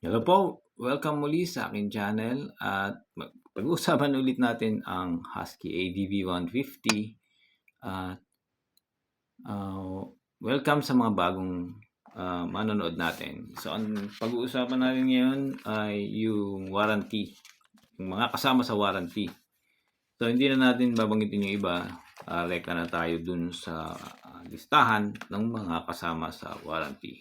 Hello po, welcome muli sa aking channel at pag-uusapan ulit natin ang Husky ADV 150 at ah, welcome sa mga bagong ah, manonood natin. So ang pag-uusapan natin ngayon ay yung warranty, yung mga kasama sa warranty. So hindi na natin babanggitin yung iba, uh, reka na tayo dun sa ah, listahan ng mga kasama sa warranty.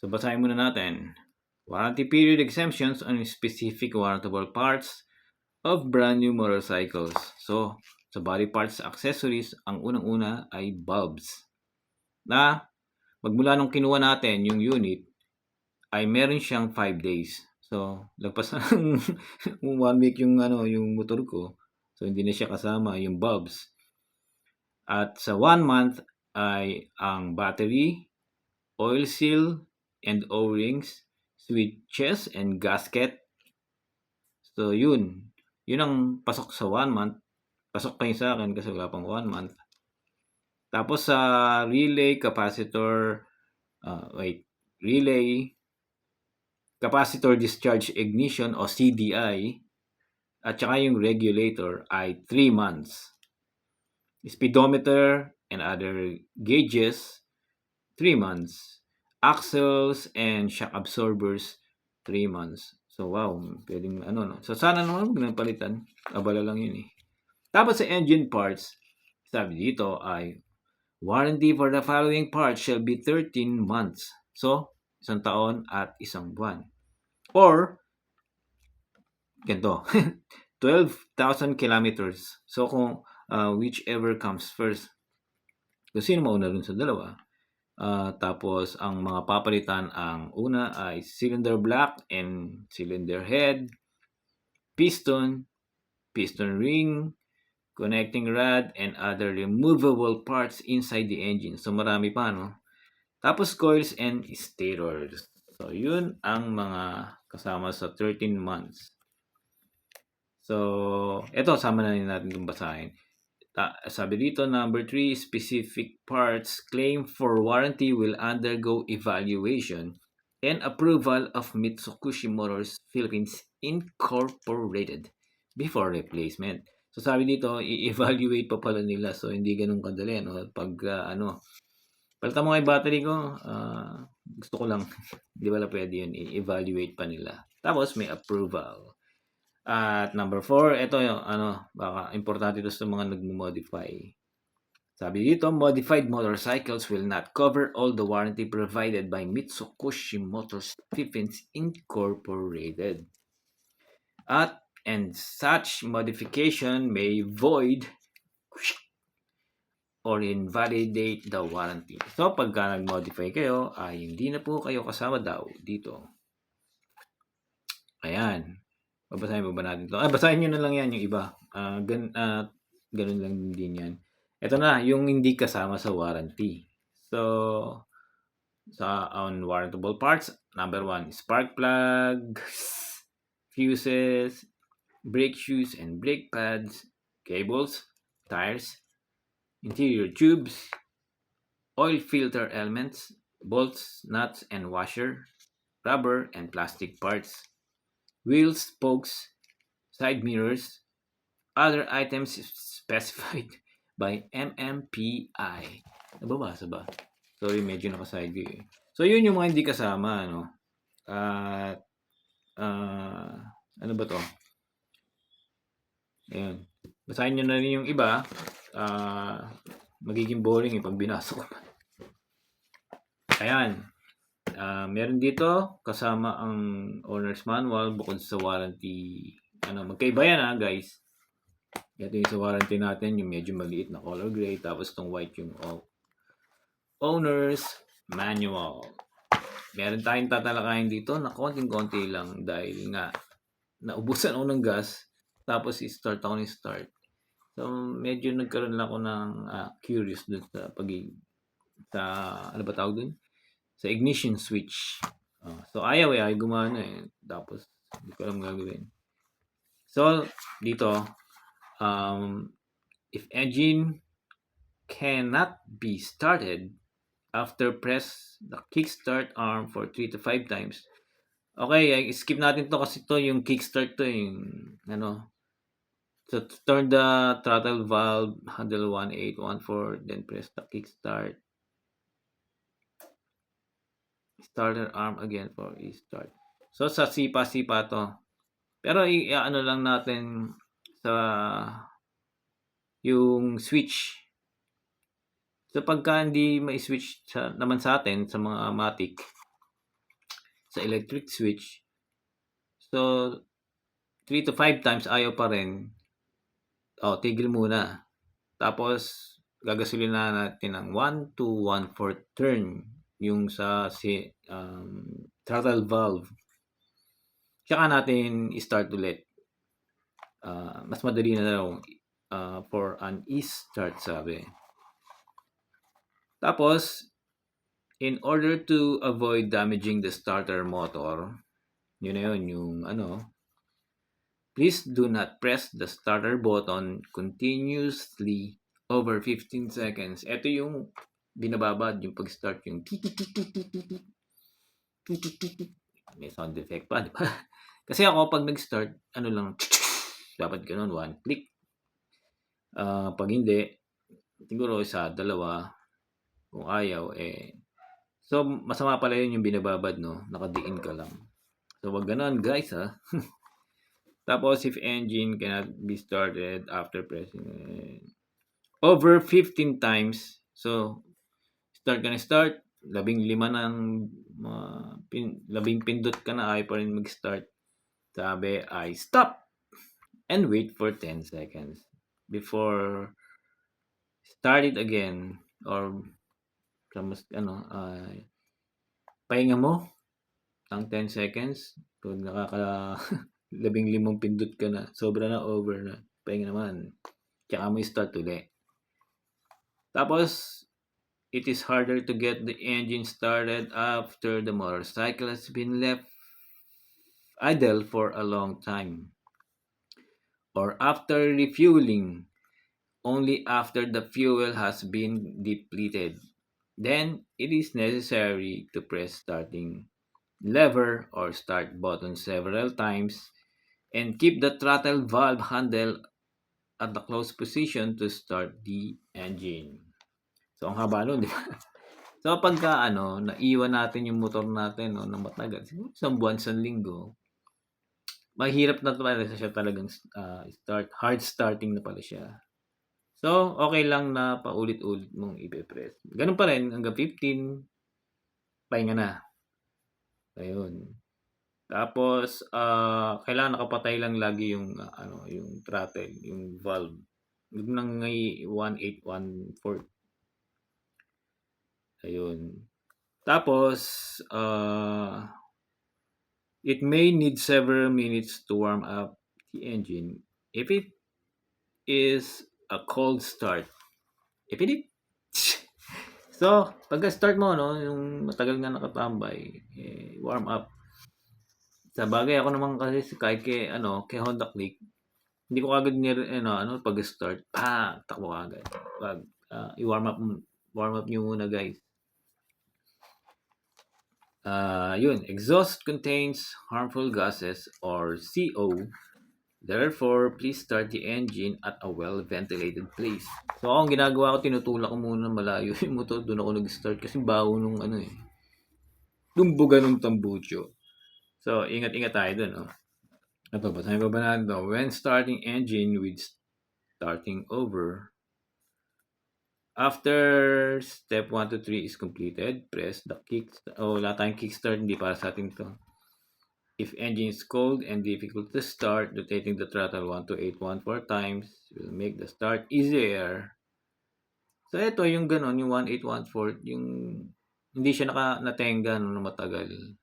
So basahin muna natin. Warranty period exemptions on specific warrantable parts of brand new motorcycles. So, sa body parts accessories, ang unang-una ay bulbs. Na, magmula nung kinuha natin yung unit, ay meron siyang 5 days. So, lagpas na ng one week yung, ano, yung motor ko. So, hindi na siya kasama yung bulbs. At sa one month ay ang battery, oil seal, and O-rings, switches and gasket. So, yun. Yun ang pasok sa one month. Pasok pa yun sa akin kasi wala pang one month. Tapos sa relay, capacitor, uh, wait, relay, capacitor discharge ignition o CDI, at saka yung regulator ay 3 months. Speedometer and other gauges, 3 months axles and shock absorbers 3 months. So wow, pwedeng ano no. So sana naman huwag nang palitan. Abala lang yun eh. Tapos sa engine parts, sabi dito ay warranty for the following parts shall be 13 months. So, isang taon at isang buwan. Or, ganito, 12,000 kilometers. So, kung uh, whichever comes first. Kung sino mauna dun sa dalawa, Uh, tapos, ang mga papalitan, ang una ay cylinder block and cylinder head, piston, piston ring, connecting rod, and other removable parts inside the engine. So, marami pa, no? Tapos, coils and stators. So, yun ang mga kasama sa 13 months. So, eto, sama na natin itong basahin. Ta- sabi dito, number 3, specific parts claim for warranty will undergo evaluation and approval of Mitsubishi Motors Philippines Incorporated before replacement. So sabi dito, i-evaluate pa pala nila. So hindi ganun kadali. No? Pag uh, ano, palitan mo nga battery ko, uh, gusto ko lang, hindi wala pwede yun, i-evaluate pa nila. Tapos may approval. At number 4, ito yung ano, baka importante ito sa mga nagmo-modify. Sabi dito, modified motorcycles will not cover all the warranty provided by Mitsubishi Motors Philippines Incorporated. At and such modification may void or invalidate the warranty. So, pagka nag-modify kayo, ay hindi na po kayo kasama daw dito. Ayan. Babasahin pa ba natin ito? Ah, basahin nyo na lang yan yung iba. Uh, gan, uh, ganun lang din yan. Ito na, yung hindi kasama sa warranty. So, sa on warrantable parts, number one, spark plug, fuses, brake shoes and brake pads, cables, tires, interior tubes, oil filter elements, bolts, nuts, and washer, rubber, and plastic parts, wheels, spokes, side mirrors, other items specified by MMPI. Nababasa ba? Sorry, medyo nakaside view eh. So, yun yung mga hindi kasama, no? At, uh, uh, ano ba to? Ayan. Basahin nyo na rin yung iba. Uh, magiging boring eh pag binasa ko. Ayan. Uh, meron dito kasama ang owner's manual bukod sa warranty. Ano, magkaiba yan ha guys. Ito yung sa warranty natin, yung medyo maliit na color gray. Tapos itong white yung owner's manual. Meron tayong tatalakayin dito na konting-konti lang dahil nga naubusan ako ng gas. Tapos i-start ako ni start. So medyo nagkaroon lang ako ng uh, curious dun sa pag sa ano ba tawag dun? Sa ignition switch. Uh, so, ayaw eh, ay gumana eh. Tapos, hindi ko alam gagawin. So, dito, um, if engine cannot be started after press the kickstart arm for 3 to 5 times, Okay, ay, skip natin to kasi to yung kickstart to eh, yung ano. So turn the throttle valve handle 1814 then press the kickstart. Starter arm again for i-start. So sa sipa-sipa to. Pero i ano lang natin sa yung switch. So pagka hindi mai-switch sa, naman sa atin sa mga matic sa electric switch. So 3 to 5 times ayaw pa rin. Oh, tigil muna. Tapos gagasolin na natin ng 1 to 1 4 turn yung sa si um, throttle valve. Tsaka natin i-start ulit. Uh, mas madali na daw uh, for an e-start sabi. Tapos, in order to avoid damaging the starter motor, yun na yun, yung ano, please do not press the starter button continuously over 15 seconds. Ito yung binababad, yung pag-start, yung may sound effect pa, di ba? Kasi ako, pag nag-start, ano lang, dapat ganun, one click. Uh, pag hindi, siguro isa, dalawa, kung ayaw, eh, so, masama pala yun yung binababad, no? Nakadiin ka lang. So, wag ganun, guys, ha? Tapos, if engine cannot be started after pressing eh, over 15 times, so, start ka na start, labing lima ng uh, pin, labing pindot ka na ay pa rin mag-start. Sabi ay stop and wait for 10 seconds before start it again or sa mas ano uh, pahinga mo ng 10 seconds. Kung nakaka labing limang pindot ka na sobra na over na pahinga naman. Tsaka mo start ulit tapos it is harder to get the engine started after the motorcycle has been left idle for a long time, or after refueling, only after the fuel has been depleted. Then it is necessary to press starting lever or start button several times and keep the throttle valve handle at the closed position to start the engine. So, ang haba nun, di ba? So, pagka, ano, naiwan natin yung motor natin, no, na matagal, siguro isang buwan, isang linggo, mahirap na pala siya talagang uh, start, hard starting na pala siya. So, okay lang na paulit-ulit mong ipe-press. Ganun pa rin, hanggang 15, pahinga na. Ayun. Tapos, uh, kailangan nakapatay lang lagi yung, uh, ano, yung throttle, yung valve. Huwag nang 1814. Ayun. Tapos, uh, It may need several minutes to warm up the engine if it is a cold start. If it So, pag start mo, no, yung matagal nga nakatambay, eh, warm up. Sa bagay, ako naman kasi kahit kay, ano, kay Honda Click, hindi ko agad ni, ano, ano, pag start, pa, takbo agad. Pag, uh, i-warm up, warm up nyo muna guys. Uh, yun, exhaust contains harmful gases or CO. Therefore, please start the engine at a well-ventilated place. So, ang ginagawa ko, tinutulak ko muna malayo yung motor. Doon ako nag-start kasi baho nung ano eh. Tumbuga nung tambucho. So, ingat-ingat tayo doon. Oh. Ito ba? Sabi ba natin to? When starting engine with starting over, After step 1 to 3 is completed, press the kick. Oh, wala tayong kickstart, hindi para sa atin to. If engine is cold and difficult to start, rotating the throttle 1 to 8 1 4 times will make the start easier. So, ito yung ganon, yung 1 8 1 4, yung hindi siya naka, natenga no, na matagal.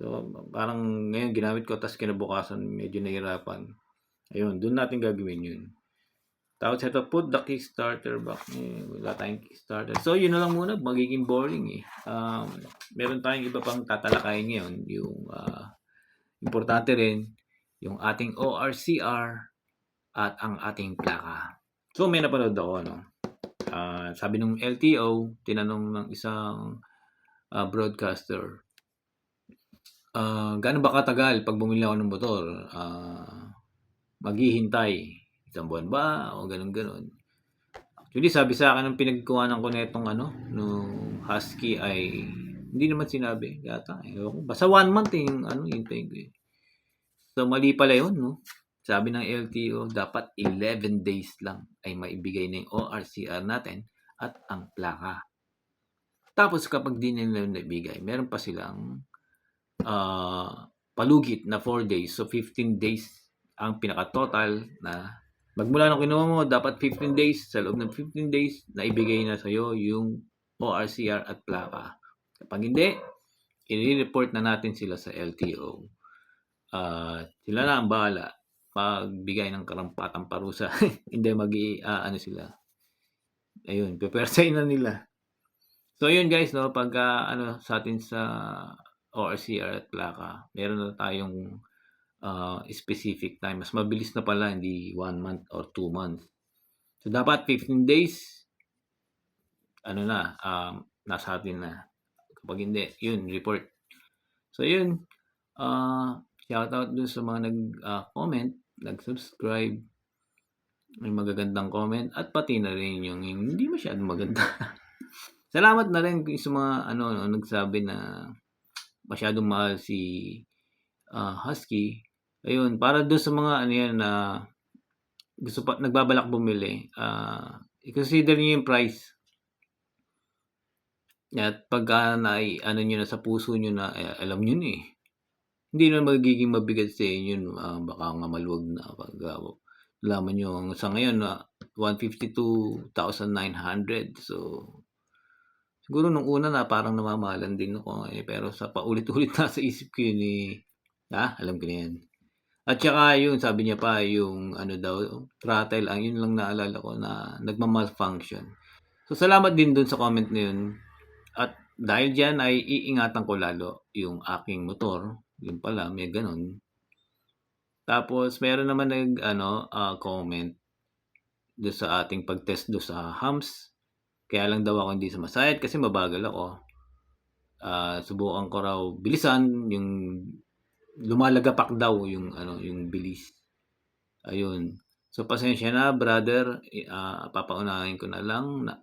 So, parang ngayon ginamit ko, tapos kinabukasan medyo nahirapan. Ayun, doon natin gagawin yun. Tapos ito, put the Kickstarter back. Eh, wala tayong Kickstarter. So, yun na lang muna. Magiging boring eh. Um, meron tayong iba pang tatalakayin ngayon. Yung uh, importante rin, yung ating ORCR at ang ating plaka. So, may napanood ako, no? Uh, sabi nung LTO, tinanong ng isang uh, broadcaster, Ah, gaano ba katagal 'pag bumili ako ng motor? Ah, maghihintay, isang buwan ba o gano'n, gano'n. Actually, sabi sa'kin ng pinagkuhanan ko nitong ano, nung Husky ay hindi naman sinabi yata, ewan ko. Basta 1 month, eh, yung ano, hintayin ko, eh. So, mali pala yun 'no. Sabi ng LTO dapat 11 days lang ay maibigay na yung ORCR natin at ang plaka. Tapos kapag di nila naibigay, meron pa silang ah, palugit na 4 days. So, 15 days ang pinaka-total na magmula nung kinuha mo, dapat 15 days. Sa loob ng 15 days, naibigay na sa'yo yung ORCR at plaka. Kapag hindi, i-report na natin sila sa LTO. At sila na ang bahala magbigay ng karampatang parusa. hindi mag ah, ano sila. Ayun, pepersahin na nila. So, yun guys, no, pagka ano sa atin sa ORCR at plaka, meron na tayong ah, specific time. Mas mabilis na pala, hindi 1 month or 2 months. So, dapat 15 days, ano na, um, nasa atin na. Kapag hindi, yun, report. So, yun, ah, shoutout dun sa mga nag-comment, nag-subscribe, may magagandang comment, at pati na rin yung, yung hindi masyadong maganda. Salamat na rin sa mga ano, no, nagsabi na masyadong mahal si ah, Husky. Ayun, para doon sa mga ano yan na gusto pa nagbabalak bumili, ah, i-consider niyo yung price. At pagka na ano niyo na sa puso niyo na eh, alam niyo na eh. Hindi na magiging mabigat sa inyo, no, ah, baka nga maluwag na pag uh, nalaman niyo sa ngayon na 152,900. So, siguro nung una na parang namamahalan din ako eh, pero sa paulit-ulit na sa isip ko yun eh, ah, alam ko na yan. At saka yung sabi niya pa yung ano daw, throttle, ang yun lang naalala ko na nagma-malfunction. So salamat din dun sa comment na yun. At dahil dyan ay iingatan ko lalo yung aking motor. Yun pala, may ganun. Tapos meron naman nag ano, ah, comment do sa ating pag-test do sa hams. Kaya lang daw ako hindi sumasayad kasi mabagal ako. Ah, subukan ko raw bilisan yung lumalagapak daw yung ano, yung bilis. Ayun. So pasensya na brother, ah, papaunahin ko na lang na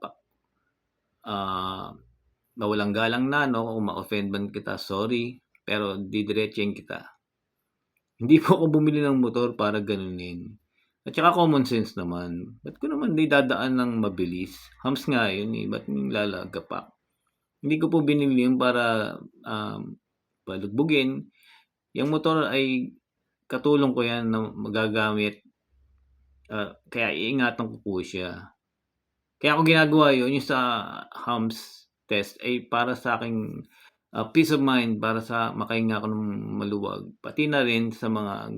ah, mawalang galang na no kung ma-offend man kita, sorry. Pero didiretsahin kita. Hindi po ako bumili ng motor para ganunin. At saka common sense naman. Ba't ko naman di dadaan ng mabilis? Hams nga yun eh. Ba't yung lalagapak? Hindi ko po binili yun para um, palugbugin. Yung motor ay katulong ko yan na magagamit. Uh, kaya iingatan ko po siya. Kaya ako ginagawa yun, yung sa hams test ay para sa aking uh, peace of mind para sa makahinga ko ng maluwag. Pati na rin sa mga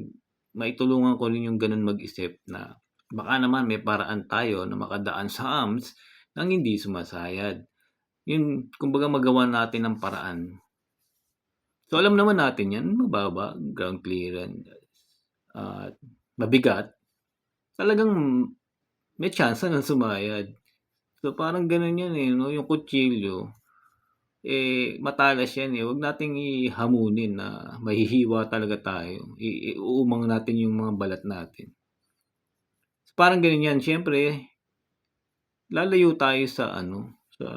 maitulungan ko rin yung ganun mag-isip na baka naman may paraan tayo na makadaan sa AMS nang hindi sumasayad. Yun, kumbaga magawa natin ng paraan. So alam naman natin yan, mababa, ground clearance, at uh, mabigat. Talagang may chance na sumayad. So parang ganun yan eh, no? yung kutsilyo eh, matalas yan eh. Huwag nating ihamunin na mahihiwa talaga tayo. Iuumang natin yung mga balat natin. So, parang ganun yan. Siyempre, lalayo tayo sa ano, sa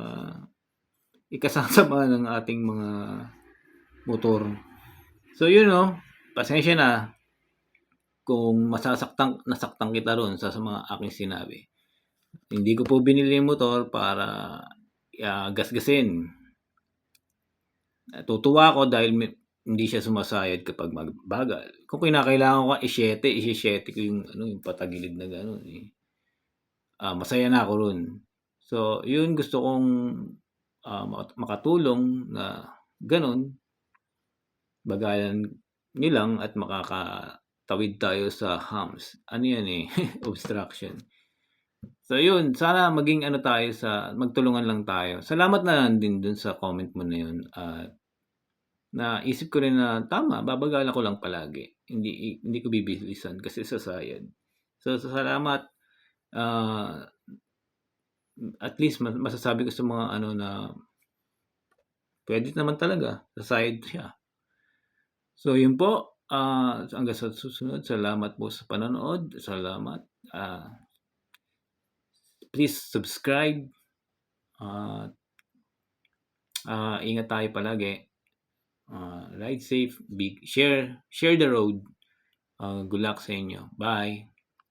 ikasasama ng ating mga motor. So, yun no, pasensya na kung masasaktan, nasaktan kita ron sa, sa mga aking sinabi. Hindi ko po binili yung motor para uh, gasgasin Natutuwa ako dahil hindi siya sumasayad kapag magbagal. Kung kinakailangan ko i-7, i-7 ko yung ano yung patagilid na gano'n eh. Uh, masaya na ako ron. So, yun gusto kong uh, makatulong na ganun. Bagalan niyo lang at makakatawid tayo sa hams. Ano yan eh? Obstruction. So yun, sana maging ano tayo sa magtulungan lang tayo. Salamat na lang din dun sa comment mo na yun at na isip ko rin na tama, babagalan ko lang palagi. Hindi hindi ko bibilisan kasi sasayad. So salamat uh, at least masasabi ko sa mga ano na pwede naman talaga sasayad siya. So yun po, ah, hanggang sa susunod. Salamat po sa panonood. Salamat. Ah, please subscribe. At ah, ingat tayo palagi. Ah, ride safe, big share share the road. Ah, good luck sa inyo. Bye.